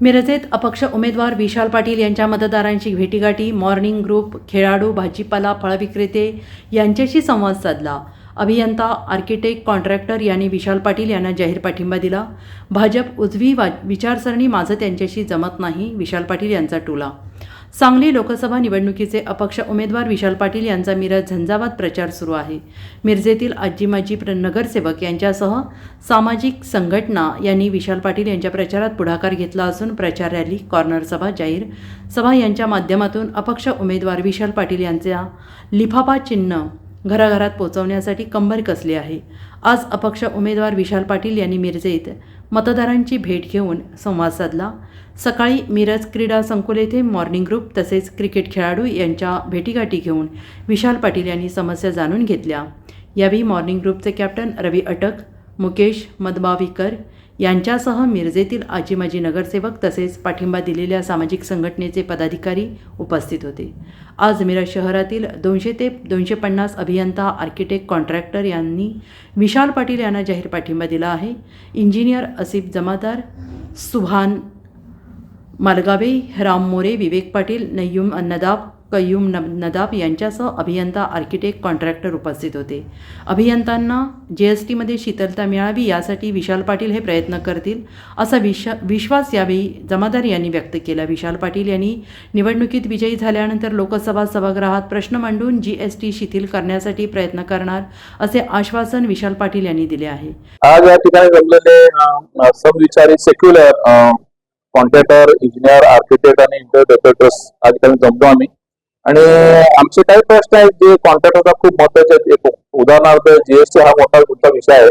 मिरजेत अपक्ष उमेदवार विशाल पाटील यांच्या मतदारांची भेटीगाठी मॉर्निंग ग्रुप खेळाडू भाजीपाला फळविक्रेते यांच्याशी संवाद साधला. अभियंता आर्किटेक्ट कॉन्ट्रॅक्टर यांनी विशाल पाटील यांना जाहीर पाठिंबा दिला. भाजप उजवी वा विचारसरणी माझं त्यांच्याशी जमत नाही विशाल पाटील यांचा टोला. सांगली लोकसभा निवडणुकीचे अपक्ष उमेदवार विशाल पाटील यांचा मिरज झंझावात प्रचार सुरू आहे. मिरजेतील आजी माजी प्र नगरसेवक यांच्यासह सामाजिक संघटना यांनी विशाल पाटील यांच्या प्रचारात पुढाकार घेतला असून प्रचार रॅली कॉर्नर सभा जाहीर सभा यांच्या माध्यमातून अपक्ष उमेदवार विशाल पाटील यांच्या लिफाफा चिन्ह घराघरात पोहोचवण्यासाठी कंबर कसली आहे. आज अपक्ष उमेदवार विशाल पाटील यांनी मिरजेत मतदारांची भेट घेऊन संवाद साधला. सकाळी मिरज क्रीडा संकुल येथे मॉर्निंग ग्रुप तसेच क्रिकेट खेळाडू यांच्या भेटीगाठी घेऊन विशाल पाटील यांनी समस्या जाणून घेतल्या. यावेळी मॉर्निंग ग्रुपचे कॅप्टन रवी अटक मुकेश मदबाविकर यांच्यासह मिरजेतील आजी माजी नगरसेवक तसेच पाठिंबा दिलेल्या सामाजिक संघटनेचे पदाधिकारी उपस्थित होते. आज मिरज शहरातील दोनशे ते दोनशे पन्नास अभियंता आर्किटेक्ट कॉन्ट्रॅक्टर यांनी विशाल पाटील यांना जाहीर पाठिंबा दिला आहे. इंजिनियर असिफ जमादार सुभान मालगावे राम मोरे विवेक पाटील नय्यूम अन्नदाब कय्यूम न नदाब यांच्यासह अभियंता आर्किटेक्ट कॉन्ट्रॅक्टर उपस्थित होते. अभियंत्यांना जी एस टीमध्ये शीतलता मिळावी यासाठी विशाल पाटील हे प्रयत्न करतील असा विश विश्वास यावेळी जमादार यांनी व्यक्त केला. विशाल पाटील यांनी निवडणुकीत विजयी झाल्यानंतर लोकसभा सभागृहात प्रश्न मांडून जी एस टी शिथिल करण्यासाठी प्रयत्न करणार असे आश्वासन विशाल पाटील यांनी दिले आहे. आज या ठिकाणी जमलेले समविचारी सेक्युलर कॉन्ट्रॅक्टर इंजिनियर आर्किटेक्ट आणि इंटर डेव्हलपर्स आज ठिकाणी जमलो आम्ही. आणि आमचे काही प्रश्न आहेत जे कॉन्ट्रॅक्टरचा खूप महत्त्वाचे आहेत. उदाहरणार्थ जीएसटी हा मोठा मोठा विषय आहे.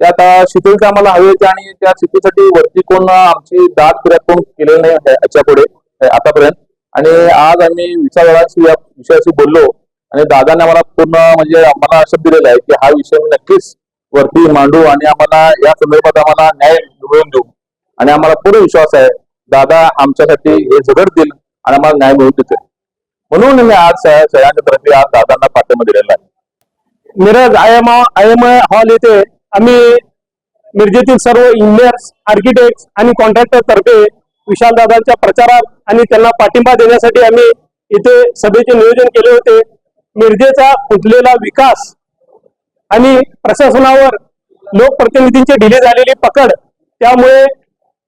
त्यात आता शिथिलता आम्हाला हवी आणि त्या शिथिलसाठी वरती कोण आमची दाद फिरत कोण केलेली नाही आहे याच्यापुढे आतापर्यंत. आणि आज आम्ही विचारधारांशी या विषयाशी बोललो आणि दादाने आम्हाला पूर्ण म्हणजे आम्हाला शब्द दिलेला आहे की हा विषय मी नक्कीच वरती मांडू आणि आम्हाला या संदर्भात आम्हाला न्याय मिळवून देऊ. आणि आम्हाला पूर्ण विश्वास आहे दादा आमच्यासाठी हे झगड देईल आणि आम्हाला न्याय मिळवून देतील. म्हणून मी आज सगळ्या- सगळ्यांच्या आज दादांना पाठिंबा दिलेला आहे. Miraj I M I M hall येथे आम्ही मिरजेतील सर्व इंजिनियर्स आर्किटेक्ट आणि कॉन्ट्रॅक्टर तर्फे विशाल दादांच्या प्रचारात आणि त्यांना पाठिंबा देण्यासाठी आम्ही इथे सभेचे नियोजन केले होते. मिरजेचा फुटलेला विकास आणि प्रशासनावर लोकप्रतिनिधींची ढिले झालेली पकड त्यामुळे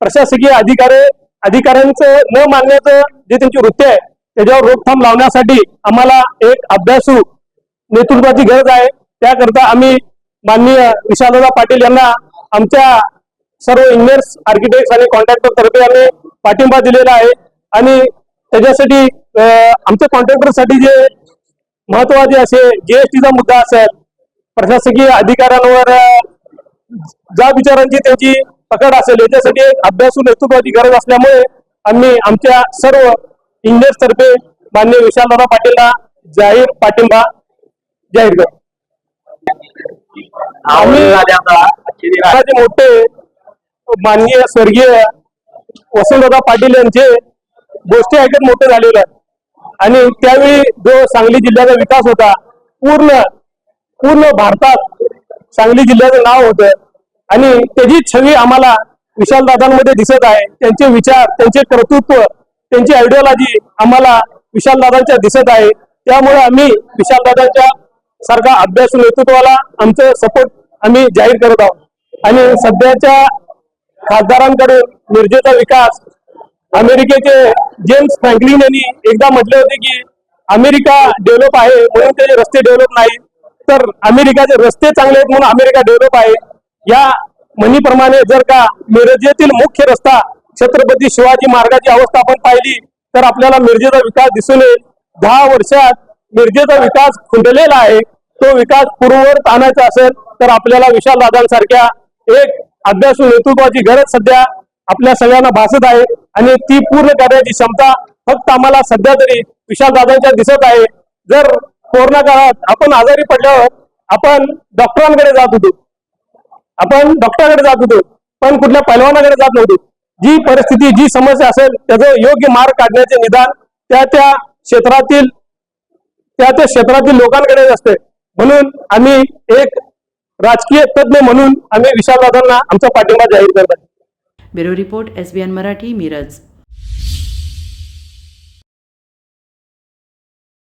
प्रशासकीय अधिकारी अधिकाऱ्यांचं न मानण्याचं जे त्यांची वृत्ती आहे त्याच्यावर रोखथाम लावण्यासाठी आम्हाला एक अभ्यासू नेतृत्वाची गरज आहे. त्याकरता आम्ही माननीय विशालदा पाटील यांना आमच्या सर्व इंजिनियर्स आर्किटेक्ट आणि कॉन्ट्रॅक्टर तर्फे आम्ही पाठिंबा दिलेला आहे. आणि त्याच्यासाठी आमच्या कॉन्ट्रॅक्टरसाठी जे महत्त्वाचे असे जीएसटीचा मुद्दा असेल प्रशासकीय अधिकाऱ्यांवर ज्या विचारांची त्यांची पकड असेल याच्यासाठी एक अभ्यासू नेतृत्वाची गरज असल्यामुळे आम्ही आमच्या सर्व इंजिनियर्स तर्फे मान्य विशालदादा पाटीलला जाहीर पाठिंबा जाहीर करतो. आम्ही मोठे माननीय स्वर्गीय वसंतदादा पाटील यांचे गोष्टी ऐकत मोठे झालेले आणि त्यावेळी जो सांगली जिल्ह्याचा विकास होता पूर्ण पूर्ण भारतात सांगली जिल्ह्याचं नाव होतं. आणि त्याची छवी आम्हाला विशालदादांमध्ये दिसत आहे. त्यांचे विचार त्यांचे कर्तृत्व त्यांची आयडिओलॉजी आम्हाला विशालदादांच्या दिसत आहे. त्यामुळे आम्ही विशालदादांच्या सारखा अभ्यास नेतृत्वाला आमचं सपोर्ट आम्ही जाहीर करत आहोत. आणि सध्याच्या खासदारांकडून मिरजेचा विकास अमेरिकेचे जेम्स फ्रँकलिन यांनी एकदा म्हटले होते की अमेरिका डेव्हलप आहे म्हणून त्याचे रस्ते डेव्हलप नाही तर अमेरिकाचे रस्ते चांगले आहेत म्हणून अमेरिका डेव्हलप आहे. या म्हणीप्रमाणे जर का मिरजेतील मुख्य रस्ता छत्रपती शिवाजी मार्गाची अवस्था आपण पाहिली तर आपल्याला मिरजेचा विकास दिसून येईल. दहा वर्षात मिरजेचा विकास खुंटलेला आहे तो विकास पूर्ववत आणायचा असेल तर आपल्याला विशाल दादांसारख्या एक अभ्यासू नेतृत्वाची गरज सध्या आपल्या सगळ्यांना भासत आहे आणि ती पूर्ण करण्याची क्षमता फक्त आम्हाला सध्या तरी विशाल दादांच्या दिसत आहे. जर कोरोना काळात आपण आजारी पडल्यावर आपण डॉक्टरांकडे जात होतो. आपण डॉक्टरांकडे जात होतो पण कुठल्या पैलवानाकडे जात नव्हतो. जी परिस्थिती जी समस्या असेल त्याचं योग्य मार्ग काढण्याचे निदान त्या त्या क्षेत्रातील त्या त्या क्षेत्रातील लोकांकडे असते. म्हणून आम्ही एक राजकीय तज्ञ म्हणून आम्ही विशालदादांना आमचा पाठिंबा जाहीर करत आहे. Bureau report S B N Marathi Miraj.